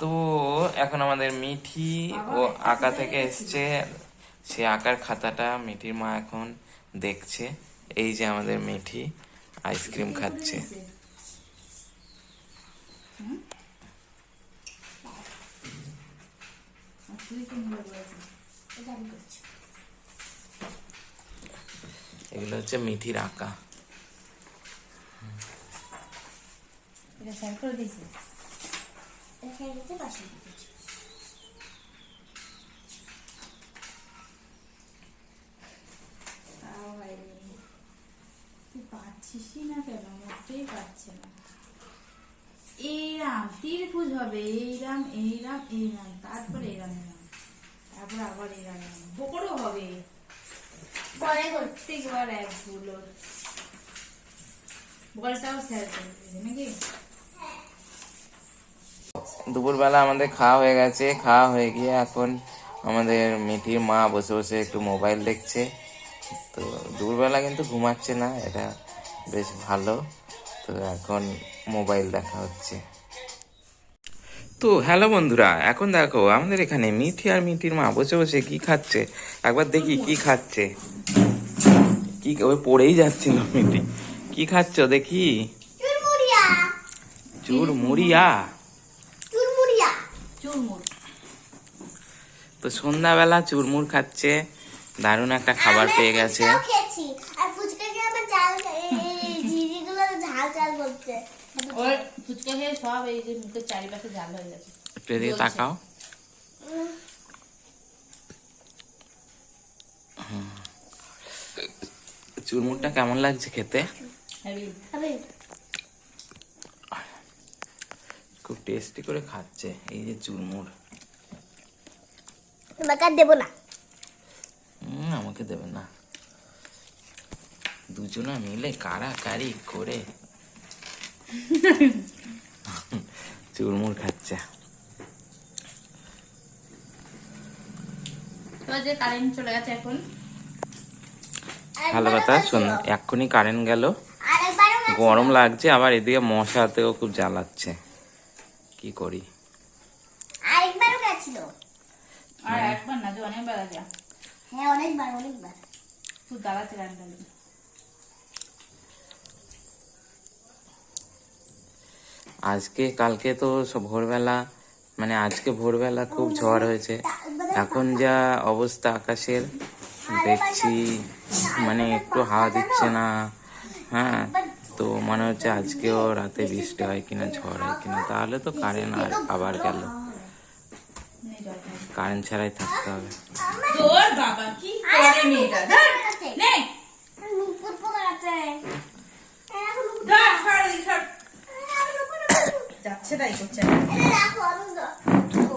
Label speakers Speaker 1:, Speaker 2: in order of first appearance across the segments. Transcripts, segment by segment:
Speaker 1: তো এখন আমাদের মিঠি ও আঁকা থেকে এসছে। সে আঁকার খাতাটা মিঠির মা এখন দেখছে। এই যে আমাদের মিঠি আইসক্রিম খাচ্ছে। এগুলো হচ্ছে মিঠির আঁকা।
Speaker 2: দিয়েছি
Speaker 3: এখানে গেছে পাশে দিয়েছি
Speaker 2: তাও হয়নি তুই পারছিসই না কেন মোটেই পারছে না এইরাম এইরাম এইরাম এইরাম তারপরে এরাম তারপর আবার এইরাম এরাম বকরও হবে
Speaker 3: পরে
Speaker 2: প্রত্যেকবার এক ভুল বলটাও করে নাকি
Speaker 1: দুপুরবেলা আমাদের খাওয়া হয়ে গেছে। খাওয়া হয়ে গিয়ে এখন আমাদের মিঠির মা বসে বসে একটু মোবাইল দেখছে। তো দুপুরবেলা কিন্তু ঘুমাচ্ছে না এটা বেশ ভালো। তো এখন মোবাইল দেখা হচ্ছে। তো হ্যালো বন্ধুরা এখন দেখো আমাদের এখানে মিঠি আর মিঠির মা বসে বসে কি খাচ্ছে? একবার দেখি কি খাচ্ছে। কি ওই পড়েই যাচ্ছিল মিঠি। কি খাচ্ছ দেখি? চুর মুড়িয়া
Speaker 2: চুরমুর।
Speaker 1: তো সন্ধ্যাবেলা চুরমুর খাচ্ছে দারুণ একটা খাবার পেয়ে গেছে। একটু এদিকে তাকাও। চুরমুরটা কেমন লাগছে খেতে
Speaker 2: হ্যাবি
Speaker 3: খাবে?
Speaker 1: খুব টেস্টি করে খাচ্ছে এই যে চুরমুর।
Speaker 3: তোমাকে দেবো না।
Speaker 1: হুম, আমাকে দেবে না। দুজনা মিলে কাড়াকাড়ি করে চুরমুর খাচ্ছে।
Speaker 2: তো কারেন্ট চলে গেছে এখন?
Speaker 1: ভালো কথা শোন এক্ষুনি কারেন্ট গেল। গরম লাগছে আবার এদিকে মশাতেও খুব জ্বালাচ্ছে। কি করি?
Speaker 3: আরেকবারও গেছিল।
Speaker 2: আর একবার না যে অনেকবার আছে
Speaker 3: হ্যাঁ অনেকবার অনেকবার।
Speaker 2: খুব দাঁড়াচ্ছে কারেন্টটা
Speaker 1: আজকে কালকে তো ভোরবেলা মানে আজকে ভোরবেলা খুব ঝড় হয়েছে। এখন যা অবস্থা আকাশের দেখছি মানে একটু হাওয়া দিচ্ছে না। হ্যাঁ। তো মনে হচ্ছে আজকেও রাতে বৃষ্টি হয় কিনা ঝড় হয় কিনা তাহলে তো কারেন্ট আর আবার গেল। কারেন্ট ছাড়াই থাকতে হবে।
Speaker 2: তোর বাবা কি করে মেয়েটা ধর
Speaker 3: আছে
Speaker 2: নে
Speaker 3: নুপুর পোকা আছে এখন নুপুর-
Speaker 2: ধর সর এদিকে সর।
Speaker 3: এখন নুপুর পোকা।
Speaker 2: যাচ্ছে তাই করছে
Speaker 3: এটা রাখো, আমি দ- ও।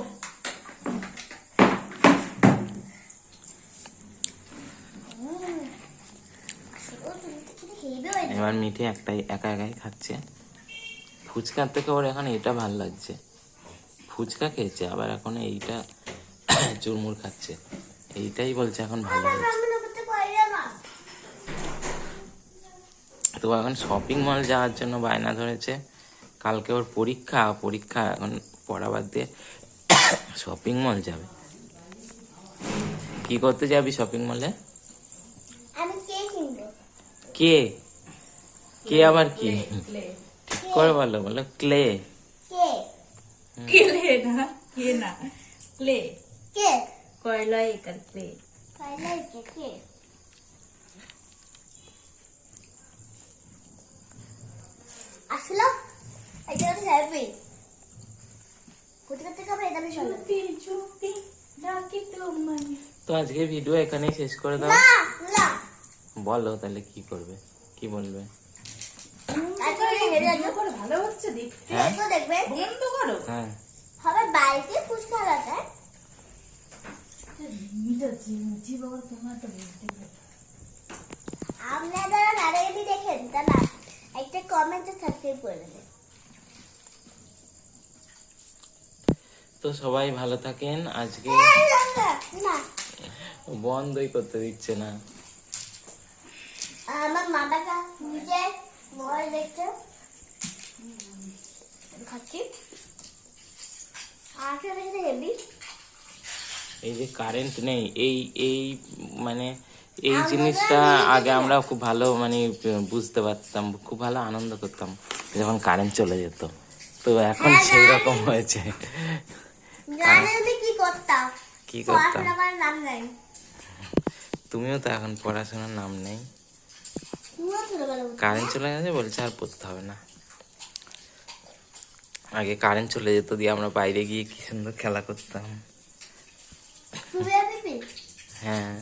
Speaker 3: উম। আসলেও তুমি তো খেতে খেয়েই হয় না।
Speaker 1: এবার মিঠে একটাই একা একাই খাচ্ছে। ফুচকার থেকে ওর এখন এটা ভালো লাগছে। ফুচকা খেয়েছে আবার এখন এইটা চুরমুর খাচ্ছে। এইটাই বলছে এখন ভালো লাগছে। তো এখন শপিং মল যাওয়ার জন্য বায়না ধরেছে। কালকে ওর পরীক্ষা পরীক্ষা এখন পড়া বাদ দিয়ে শপিং মল যাবে। কি করতে যাবি শপিং মলে
Speaker 3: কে?
Speaker 1: কে আবার কি? ঠিক করে বলো বলো ক্লে।
Speaker 3: কে
Speaker 2: কে না কে না ক্লে। কয়লা একার ক্লে।
Speaker 3: পাইলাই কে কে আসলো? এটা হ্যাপি কোথা থেকে এটা আমি শুনলাম
Speaker 2: চুপি চুপি ডাকি তোমায়
Speaker 1: তো আজকে ভিডিও এখানেই শেষ করে দাও। বলো তাহলে কি করবে? কি বলবে
Speaker 3: তারপরে হেরে
Speaker 2: ভিডিও
Speaker 3: যাব
Speaker 2: করে ভালো হচ্ছে দেখতে।
Speaker 1: হ্যাঁ।
Speaker 3: তো দেখবে।
Speaker 2: বন্ধ করো।
Speaker 1: হ্যাঁ।
Speaker 3: হবে বাড়িতে ফুচকা আলাদা
Speaker 2: মিটা চিমচি বাবা তোমার তো বলতে
Speaker 3: আপনারা নারায়ণী দেখেন তা একটা কমেন্টে সাবস্ক্রাইব করে দেবেন।
Speaker 1: তো সবাই ভালো থাকেন আজকে
Speaker 3: না।
Speaker 1: বন্ধই করতে দিচ্ছে না।
Speaker 3: আমার মাটাকা নিচে মোবাইল দেখতে খাচ্ছি।
Speaker 1: এই যে কারেন্ট নেই এই এই মানে এই জিনিসটা আগে আমরা খুব ভালো মানে বুঝতে পারতাম খুব ভালো আনন্দ করতাম যখন কারেন্ট চলে যেত। তো এখন
Speaker 3: হ্যাঁ,
Speaker 1: সেই রকম হয়েছে।
Speaker 3: কি করতাম।
Speaker 1: তুমিও তো এখন পড়াশোনার নাম নেই। কারেন্ট চলে গেছে বলছে আর পড়তে হবে না। আগে কারেন্ট চলে যেত দিয়ে আমরা বাইরে গিয়ে কি সুন্দর খেলা করতাম। হ্যাঁ।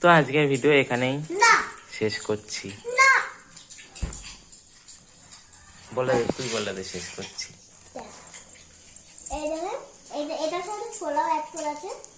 Speaker 1: তো আজকের ভিডিও এখানেই শেষ করছি। বলে দে, তুই বলে দে শেষ করছি।
Speaker 3: এটা করা আছে।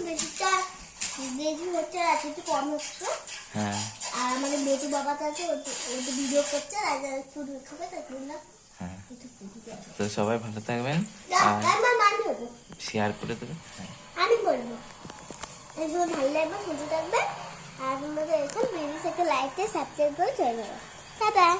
Speaker 3: বেশিটা বেশি হচ্ছে আর কিছু কম হচ্ছে।
Speaker 1: হ্যাঁ।
Speaker 3: আর আমাদের বেটু বাবা আছে ও তো- ভিডিও করছে আর খাবে
Speaker 1: হ্যাঁ।
Speaker 3: একটু
Speaker 1: তো সবাই ভালো থাকবেন। আর
Speaker 3: মানি
Speaker 1: শেয়ার করে দেবে হ্যাঁ।
Speaker 3: আমি বলব। ভালো লাগবে থাকবে। আর আপনাদের এখন ভিডিও থেকে লাইক দিয়ে সাবস্ক্রাইব করে চলে যাবে। টাটা।